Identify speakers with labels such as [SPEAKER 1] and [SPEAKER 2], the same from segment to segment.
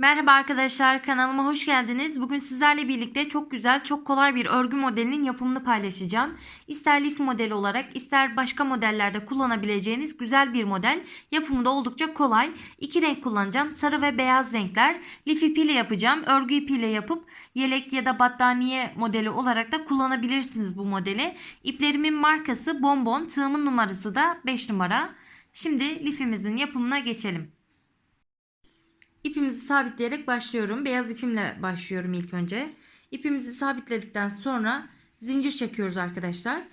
[SPEAKER 1] Merhaba arkadaşlar kanalıma hoş geldiniz. Bugün sizlerle birlikte çok güzel çok kolay bir örgü modelinin yapımını paylaşacağım. İster lif modeli olarak ister başka modellerde kullanabileceğiniz güzel bir model. Yapımı da oldukça kolay. İki renk kullanacağım sarı ve beyaz renkler. Lif ipiyle yapacağım. Örgü ipiyle yapıp yelek ya da battaniye modeli olarak da kullanabilirsiniz bu modeli. İplerimin markası Bonbon tığımın numarası da 5 numara. Şimdi lifimizin yapımına geçelim. İpimizi sabitleyerek başlıyorum. Beyaz ipimle başlıyorum ilk önce. İpimizi sabitledikten sonra zincir çekiyoruz arkadaşlar.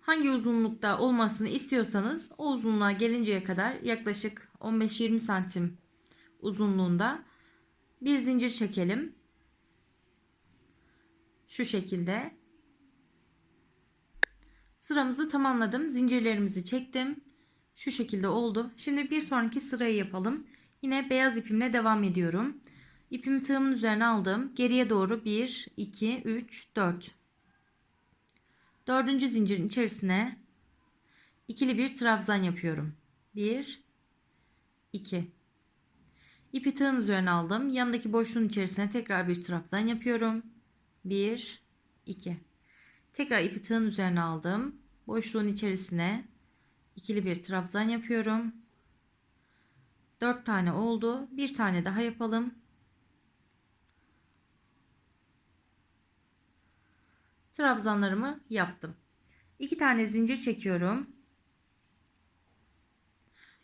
[SPEAKER 1] Hangi uzunlukta olmasını istiyorsanız o uzunluğa gelinceye kadar yaklaşık 15-20 santim uzunluğunda bir zincir çekelim. Şu şekilde. Sıramızı tamamladım. Zincirlerimizi çektim. Şu şekilde oldu. Şimdi bir sonraki sırayı yapalım. Yine beyaz ipimle devam ediyorum. İpimi tığımın üzerine aldım. Geriye doğru 1, 2, 3, 4. Dördüncü zincirin içerisine ikili bir trabzan yapıyorum. 1, 2. İpi tığın üzerine aldım. Yanındaki boşluğun içerisine tekrar bir trabzan yapıyorum. 1, 2. Tekrar ipi tığın üzerine aldım. Boşluğun içerisine ikili bir trabzan yapıyorum. 4 tane oldu. Bir tane daha yapalım. Trabzanlarımı yaptım. 2 tane zincir çekiyorum.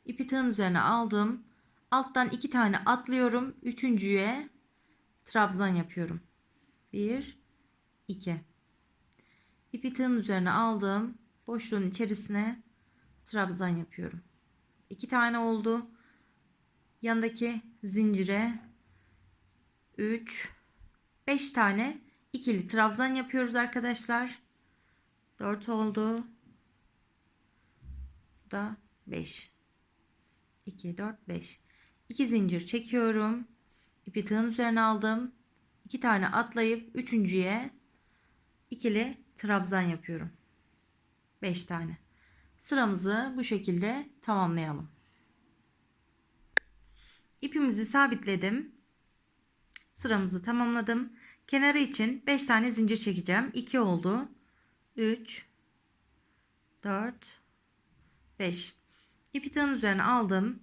[SPEAKER 1] İpi tığın üzerine aldım. Alttan 2 tane atlıyorum. Üçüncüye trabzan yapıyorum. 1 2 İpi tığın üzerine aldım. Boşluğun içerisine trabzan yapıyorum. 2 tane oldu yanındaki zincire 3 5 tane ikili trabzan yapıyoruz arkadaşlar. 4 oldu. Bu da 5. 2 4 5. 2 zincir çekiyorum. İpi tığın üzerine aldım. 2 tane atlayıp üçüncüye ikili trabzan yapıyorum. 5 tane. Sıramızı bu şekilde tamamlayalım. İpimizi sabitledim. Sıramızı tamamladım. Kenarı için 5 tane zincir çekeceğim. 2 oldu. 3 4 5 İpi tığın üzerine aldım.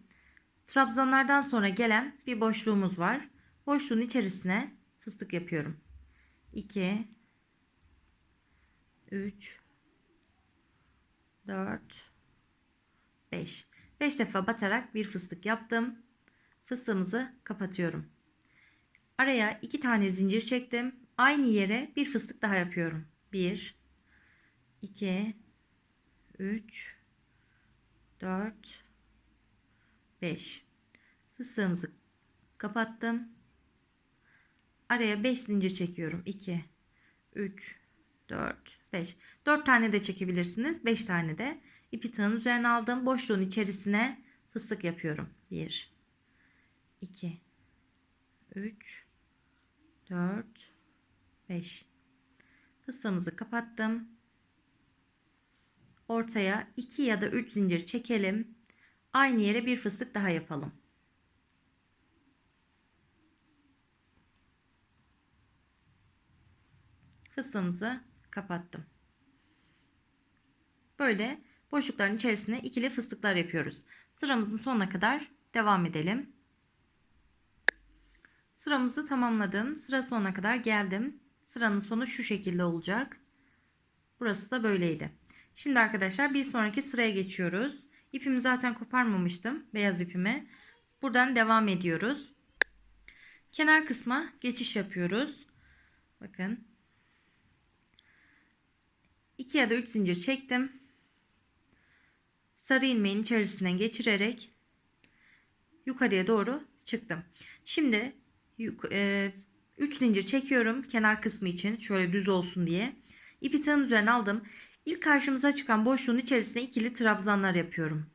[SPEAKER 1] Trabzanlardan sonra gelen bir boşluğumuz var. Boşluğun içerisine fıstık yapıyorum. 2 3 4 5 5 defa batarak bir fıstık yaptım fıstığımızı kapatıyorum. Araya iki tane zincir çektim. Aynı yere bir fıstık daha yapıyorum. 1 2 3 4 5 fıstığımızı kapattım. Araya 5 zincir çekiyorum. 2 3 4 5 4 tane de çekebilirsiniz. 5 tane de ipi tığın üzerine aldım. Boşluğun içerisine fıstık yapıyorum. 1 2 3 4 5 fıstığımızı kapattım. Ortaya 2 ya da 3 zincir çekelim. Aynı yere bir fıstık daha yapalım. Fıstığımızı kapattım. Böyle boşlukların içerisine ikili fıstıklar yapıyoruz. Sıramızın sonuna kadar devam edelim Sıramızı tamamladım. Sıra sonuna kadar geldim. Sıranın sonu şu şekilde olacak. Burası da böyleydi. Şimdi arkadaşlar bir sonraki sıraya geçiyoruz. İpimi zaten koparmamıştım. Beyaz ipimi. Buradan devam ediyoruz. Kenar kısma geçiş yapıyoruz. Bakın. 2 ya da 3 zincir çektim. Sarı ilmeğin içerisinden geçirerek yukarıya doğru çıktım. Şimdi 3 zincir çekiyorum kenar kısmı için şöyle düz olsun diye. İpi tığın üzerine aldım. İlk karşımıza çıkan boşluğun içerisine ikili trabzanlar yapıyorum.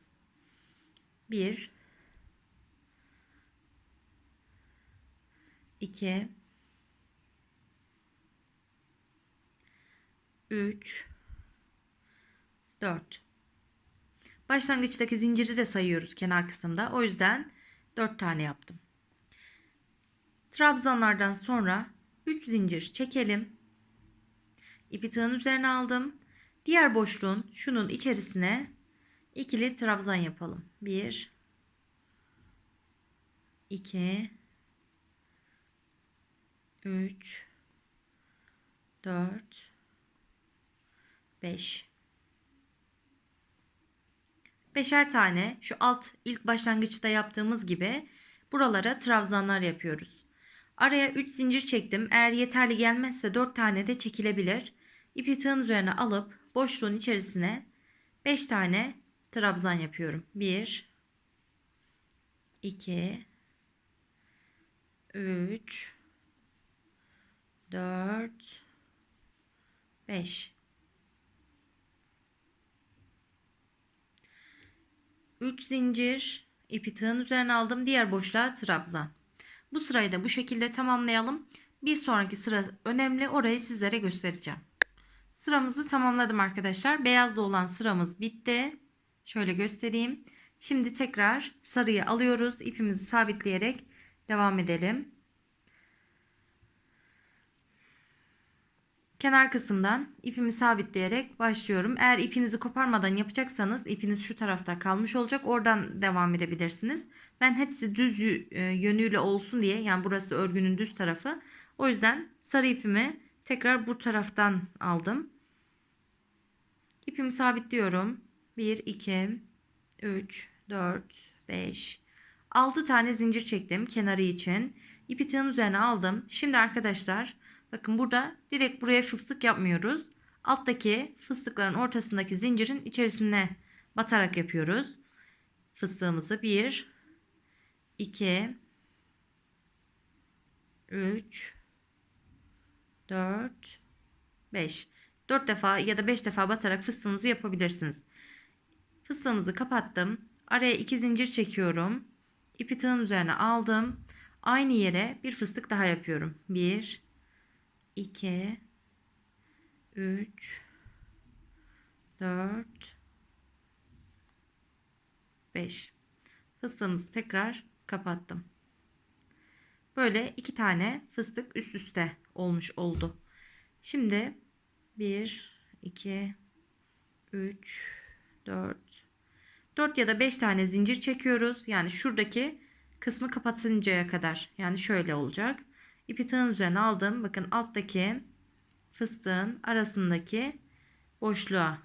[SPEAKER 1] 1 2 3 4 Başlangıçtaki zinciri de sayıyoruz kenar kısımda. O yüzden 4 tane yaptım. Trabzanlardan sonra 3 zincir çekelim. İpi tığın üzerine aldım. Diğer boşluğun şunun içerisine ikili trabzan yapalım. 1 2 3 4 5 Beşer tane şu alt ilk başlangıçta yaptığımız gibi buralara trabzanlar yapıyoruz. Araya 3 zincir çektim. Eğer yeterli gelmezse 4 tane de çekilebilir. İpi tığın üzerine alıp boşluğun içerisine 5 tane trabzan yapıyorum. 1 2 3 4 5 3 zincir ipi tığın üzerine aldım. Diğer boşluğa trabzan. Bu sırayı da bu şekilde tamamlayalım. Bir sonraki sıra önemli. Orayı sizlere göstereceğim. Sıramızı tamamladım arkadaşlar. Beyazlı olan sıramız bitti. Şöyle göstereyim. Şimdi tekrar sarıyı alıyoruz. İpimizi sabitleyerek devam edelim. Kenar kısımdan ipimi sabitleyerek başlıyorum. Eğer ipinizi koparmadan yapacaksanız ipiniz şu tarafta kalmış olacak. Oradan devam edebilirsiniz. Ben hepsi düz e, yönüyle olsun diye yani burası örgünün düz tarafı. O yüzden sarı ipimi tekrar bu taraftan aldım. İpimi sabitliyorum. 1, 2, 3, 4, 5, 6 tane zincir çektim kenarı için. İpi tığın üzerine aldım. Şimdi arkadaşlar bakın burada direkt buraya fıstık yapmıyoruz. Alttaki fıstıkların ortasındaki zincirin içerisine batarak yapıyoruz. Fıstığımızı 1, 2, 3, 4, 5. 4 defa ya da 5 defa batarak fıstığınızı yapabilirsiniz. Fıstığımızı kapattım. Araya 2 zincir çekiyorum. İpi tığın üzerine aldım. Aynı yere bir fıstık daha yapıyorum. 1 2 3 4 5 Fıstığımızı tekrar kapattım. Böyle iki tane fıstık üst üste olmuş oldu. Şimdi 1 2 3 4 4 ya da 5 tane zincir çekiyoruz. Yani şuradaki kısmı kapatıncaya kadar. Yani şöyle olacak. İpi tığın üzerine aldım. Bakın alttaki fıstığın arasındaki boşluğa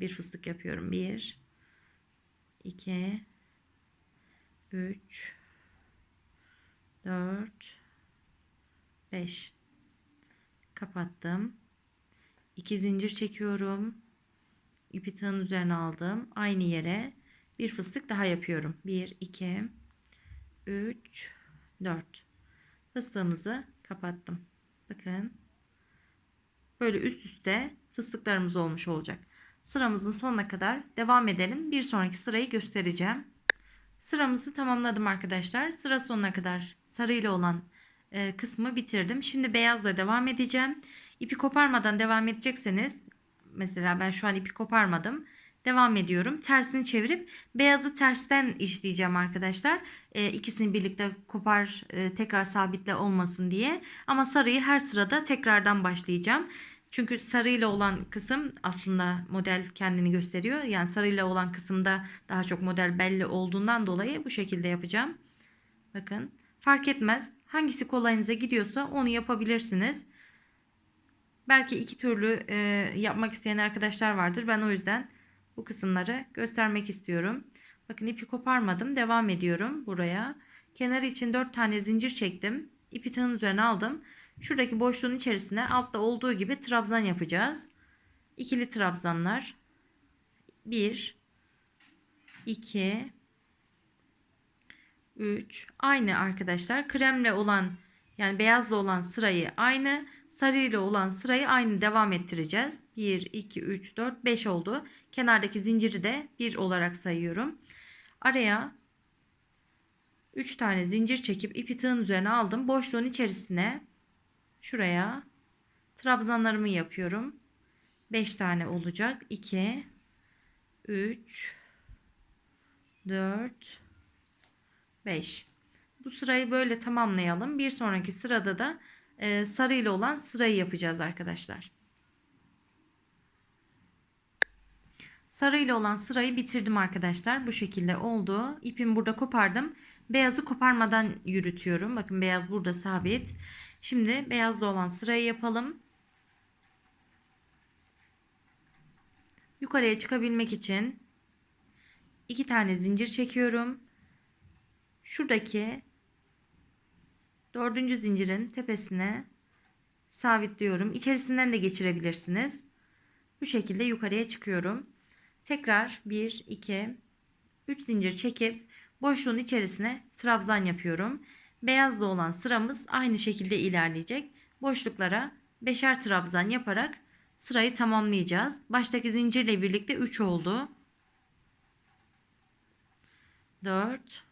[SPEAKER 1] bir fıstık yapıyorum. 1 2 3 4 5 kapattım. 2 zincir çekiyorum. İpi tığın üzerine aldım. Aynı yere bir fıstık daha yapıyorum. 1 2 3 4 fıstığımızı kapattım. Bakın. Böyle üst üste fıstıklarımız olmuş olacak. Sıramızın sonuna kadar devam edelim. Bir sonraki sırayı göstereceğim. Sıramızı tamamladım arkadaşlar. Sıra sonuna kadar sarıyla olan e, kısmı bitirdim. Şimdi beyazla devam edeceğim. İpi koparmadan devam edecekseniz mesela ben şu an ipi koparmadım. Devam ediyorum. Tersini çevirip beyazı tersten işleyeceğim arkadaşlar. E, ikisini birlikte kopar e, tekrar sabitle olmasın diye. Ama sarıyı her sırada tekrardan başlayacağım. Çünkü sarıyla olan kısım aslında model kendini gösteriyor. Yani sarıyla olan kısımda daha çok model belli olduğundan dolayı bu şekilde yapacağım. Bakın fark etmez. Hangisi kolayınıza gidiyorsa onu yapabilirsiniz. Belki iki türlü e, yapmak isteyen arkadaşlar vardır. Ben o yüzden bu kısımları göstermek istiyorum. Bakın ipi koparmadım. Devam ediyorum buraya. Kenarı için 4 tane zincir çektim. İpi tığın üzerine aldım. Şuradaki boşluğun içerisine altta olduğu gibi trabzan yapacağız. İkili trabzanlar. 1 2 3 aynı arkadaşlar. Kremle olan yani beyazla olan sırayı aynı. Sarı ile olan sırayı aynı devam ettireceğiz. 1, 2, 3, 4, 5 oldu. Kenardaki zinciri de 1 olarak sayıyorum. Araya 3 tane zincir çekip ipi tığın üzerine aldım. Boşluğun içerisine şuraya trabzanlarımı yapıyorum. 5 tane olacak. 2 3 4 5 Bu sırayı böyle tamamlayalım. Bir sonraki sırada da e, sarı ile olan sırayı yapacağız arkadaşlar. Sarı ile olan sırayı bitirdim arkadaşlar. Bu şekilde oldu. İpimi burada kopardım. Beyazı koparmadan yürütüyorum. Bakın beyaz burada sabit. Şimdi beyazlı olan sırayı yapalım. Yukarıya çıkabilmek için iki tane zincir çekiyorum. Şuradaki dördüncü zincirin tepesine sabitliyorum. İçerisinden de geçirebilirsiniz. Bu şekilde yukarıya çıkıyorum. Tekrar 1, 2, 3 zincir çekip boşluğun içerisine trabzan yapıyorum. Beyazlı olan sıramız aynı şekilde ilerleyecek. Boşluklara beşer trabzan yaparak sırayı tamamlayacağız. Baştaki zincirle birlikte 3 oldu. 4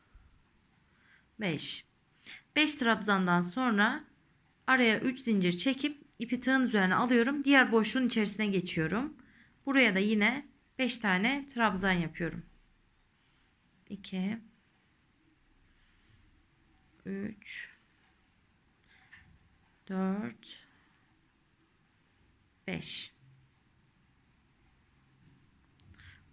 [SPEAKER 1] 5 5 trabzandan sonra araya 3 zincir çekip ipi tığın üzerine alıyorum. Diğer boşluğun içerisine geçiyorum. Buraya da yine 5 tane trabzan yapıyorum. 2 3 4 5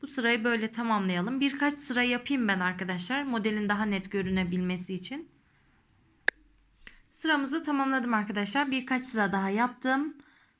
[SPEAKER 1] Bu sırayı böyle tamamlayalım. Birkaç sıra yapayım ben arkadaşlar. Modelin daha net görünebilmesi için. Sıramızı tamamladım arkadaşlar. Birkaç sıra daha yaptım.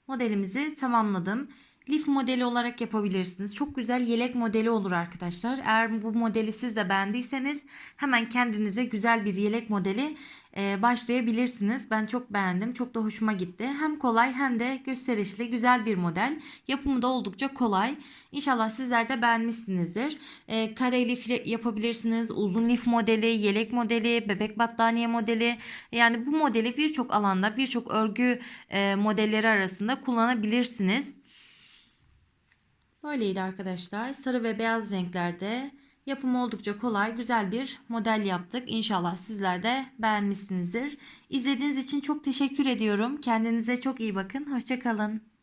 [SPEAKER 1] Modelimizi tamamladım. Lif modeli olarak yapabilirsiniz. Çok güzel yelek modeli olur arkadaşlar. Eğer bu modeli siz de beğendiyseniz hemen kendinize güzel bir yelek modeli başlayabilirsiniz. Ben çok beğendim. Çok da hoşuma gitti. Hem kolay hem de gösterişli güzel bir model. Yapımı da oldukça kolay. İnşallah sizler de beğenmişsinizdir. E, kare lif yapabilirsiniz. Uzun lif modeli, yelek modeli, bebek battaniye modeli. Yani bu modeli birçok alanda birçok örgü e, modelleri arasında kullanabilirsiniz. Böyleydi arkadaşlar. Sarı ve beyaz renklerde yapımı oldukça kolay, güzel bir model yaptık. İnşallah sizler de beğenmişsinizdir. İzlediğiniz için çok teşekkür ediyorum. Kendinize çok iyi bakın. Hoşçakalın.